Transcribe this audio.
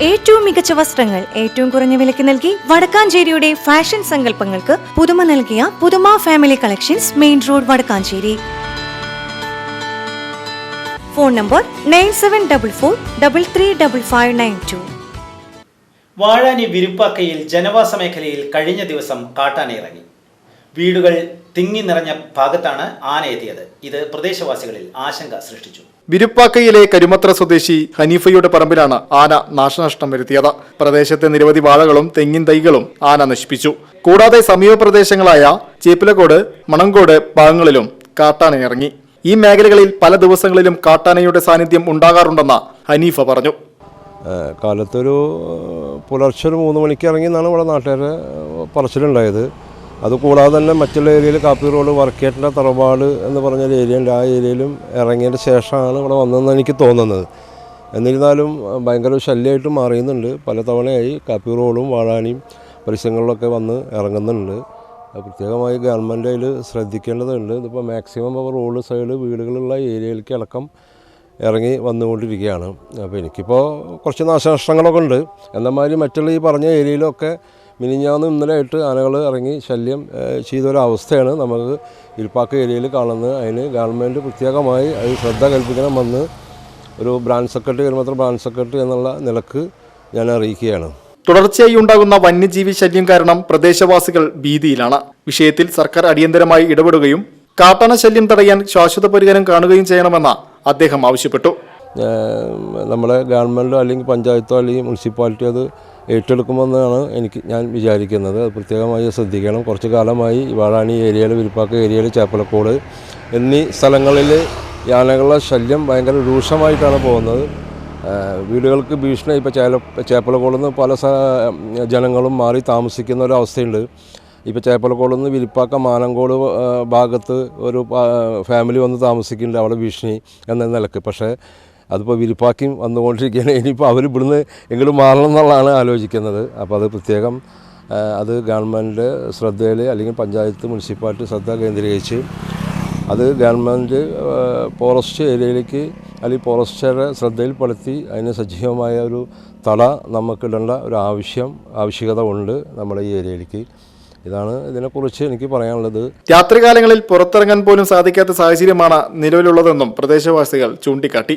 ഏറ്റവും മികച്ച വസ്ത്രങ്ങൾ ഏറ്റവും കുറഞ്ഞ വിലയ്ക്ക് നൽകി വടക്കാഞ്ചേരിയുടെ ഫാഷൻ സങ്കല്പങ്ങൾക്ക് പുതുമ നൽകിയ Puthuma family collections main road Vadakkanchery. Phone number nine seven double four double three double five nine two Vazhani വിരുപ്പാക്കയിൽ ജനവാസ മേഖലയിൽ കഴിഞ്ഞ ദിവസം കാട്ടാന ഇറങ്ങി വീടുകൾ തിങ്ങി നിറഞ്ഞ ഭാഗത്താണ് ആന എത്തിയത്. ഇത് പ്രദേശവാസികളിൽ ആശങ്ക സൃഷ്ടിച്ചു. വിരുപ്പാക്കയിലെ കരുമത്ര സ്വദേശി ഹനീഫയുടെ പറമ്പിലാണ് ആന നാശനഷ്ടം വരുത്തിയത്. പ്രദേശത്തെ നിരവധി വാഴകളും തെങ്ങിൻ തൈകളും ആന നശിപ്പിച്ചു. കൂടാതെ സമീപ പ്രദേശങ്ങളായ ചേപ്പിലക്കോട് മണങ്കോട് ഭാഗങ്ങളിലും കാട്ടാന ഇറങ്ങി. ഈ മേഖലകളിൽ പല ദിവസങ്ങളിലും കാട്ടാനയുടെ സാന്നിധ്യം ഉണ്ടാകാറുണ്ടെന്ന് ഹനീഫ പറഞ്ഞു. കാലത്തൊരു പുലർച്ചെ ഒരു മൂന്ന് മണിക്ക് ഇറങ്ങി എന്നാണ് ഇവിടെ നാട്ടുകാരെ പറച്ചിലുണ്ടായത്. അതുകൂടാതെ തന്നെ മറ്റുള്ള ഏരിയയിൽ കാപ്പി റോഡ് വർക്കേറ്റിന്റെ തറവാട് എന്ന് പറഞ്ഞൊരു ഏരിയ ഉണ്ട്. ആ ഏരിയയിലും ഇറങ്ങിയതിന്റെ ശേഷമാണ് ഇവിടെ വന്നതെന്ന് എനിക്ക് തോന്നുന്നത്. എന്നിരുന്നാലും ഭയങ്കര ശല്യമായിട്ട് മാറിയുന്നുണ്ട് പല തവണയായി കാപ്പി റോഡും വാഴാനിയും പരിസരങ്ങളിലൊക്കെ വന്ന് ഇറങ്ങുന്നുണ്ട്. പ്രത്യേകമായി ഗവൺമെന്റ് അതിൽ ശ്രദ്ധിക്കേണ്ടതുണ്ട്. ഇതിപ്പോൾ മാക്സിമം അവർ റോഡ് സൈഡ് വീടുകളുള്ള ഏരിയയിലേക്ക് അടക്കം ഇറങ്ങി വന്നുകൊണ്ടിരിക്കുകയാണ്. അപ്പോൾ എനിക്കിപ്പോൾ കുറച്ച് നാശനഷ്ടങ്ങളൊക്കെ ഉണ്ട്. എന്നമാതിരി മറ്റുള്ള ഈ പറഞ്ഞ ഏരിയയിലൊക്കെ മിനിഞ്ഞാന്ന് ഇന്നലെ ആയിട്ട് ആനകൾ ഇറങ്ങി ശല്യം ചെയ്തൊരവസ്ഥയാണ് നമുക്ക് ഇരിപ്പാക്ക ഏരിയയിൽ കാണുന്നത്. അതിന് ഗവൺമെന്റ് പ്രത്യേകമായി അത് ശ്രദ്ധ കൽപ്പിക്കണം വന്ന് ഒരു ബ്രാഞ്ച് സെക്രട്ടറി മാത്രം ബ്രാഞ്ച് സെക്രട്ടറി എന്നുള്ള നിലയ്ക്ക് ഞാൻ അറിയിക്കുകയാണ്. തുടർച്ചയായി ഉണ്ടാകുന്ന വന്യജീവി ശല്യം കാരണം പ്രദേശവാസികൾ ഭീതിയിലാണ്. വിഷയത്തിൽ സർക്കാർ അടിയന്തരമായി ഇടപെടുകയും കാട്ടാന ശല്യം തടയാൻ ശാശ്വത പരിഹാരം കാണുകയും ചെയ്യണമെന്ന് അദ്ദേഹം ആവശ്യപ്പെട്ടു. നമ്മുടെ ഗവൺമെന്റോ അല്ലെങ്കിൽ പഞ്ചായത്തോ അല്ലെങ്കിൽ മുനിസിപ്പാലിറ്റിയോ അത് ഏറ്റെടുക്കുമെന്നാണ് എനിക്ക് ഞാൻ വിചാരിക്കുന്നത്. അത് പ്രത്യേകമായി ശ്രദ്ധിക്കണം. കുറച്ച് കാലമായി വാഴാണി ഏരിയയിൽ വിരുപ്പാക്ക ഏരിയയിൽ ചേപ്പലക്കോട് എന്നീ സ്ഥലങ്ങളിൽ യാനകളുടെ ശല്യം ഭയങ്കര രൂക്ഷമായിട്ടാണ് പോകുന്നത്. വീടുകൾക്ക് ഭീഷണി. ഇപ്പോൾ ചേല ചേപ്പലക്കോളിൽ നിന്ന് പല ജനങ്ങളും മാറി താമസിക്കുന്ന ഒരു അവസ്ഥയുണ്ട്. ഇപ്പോൾ ചേപ്പലക്കോളിൽ നിന്ന് വിരിപ്പാക്ക മാനങ്കോട് ഭാഗത്ത് ഒരു ഫാമിലി വന്ന് താമസിക്കുന്നുണ്ട്. അവിടെ ഭീഷണി എന്ന നിലയ്ക്ക്. പക്ഷേ അതിപ്പോൾ വിരിപ്പാക്കിയും വന്നുകൊണ്ടിരിക്കുകയാണ് ഇനിയിപ്പോൾ അവർ ഇവിടുന്ന് എങ്കിലും മാറണം എന്നുള്ളതാണ് ആലോചിക്കുന്നത്. അപ്പോൾ അത് പ്രത്യേകം അത് ഗവൺമെന്റ് ശ്രദ്ധയിൽ അല്ലെങ്കിൽ പഞ്ചായത്ത് മുനിസിപ്പാലിറ്റി ശ്രദ്ധ കേന്ദ്രീകരിച്ച് അത് ഗവൺമെന്റ് ഫോറസ്റ്റ് ഏരിയയിലേക്ക് അല്ലെങ്കിൽ ഫോറസ്റ്റുകാരുടെ ശ്രദ്ധയിൽപ്പെടുത്തി അതിന് സജീവമായ ഒരു തട നമുക്കിടേണ്ട ഒരു ആവശ്യം ആവശ്യകത ഉണ്ട് നമ്മുടെ ഈ ഏരിയയിലേക്ക്. ഇതാണ് ഇതിനെക്കുറിച്ച് എനിക്ക് പറയാനുള്ളത്. രാത്രികാലങ്ങളിൽ പുറത്തിറങ്ങാൻ പോലും സാധിക്കാത്ത സാഹചര്യമാണ് നിലവിലുള്ളതെന്നും പ്രദേശവാസികൾ ചൂണ്ടിക്കാട്ടി.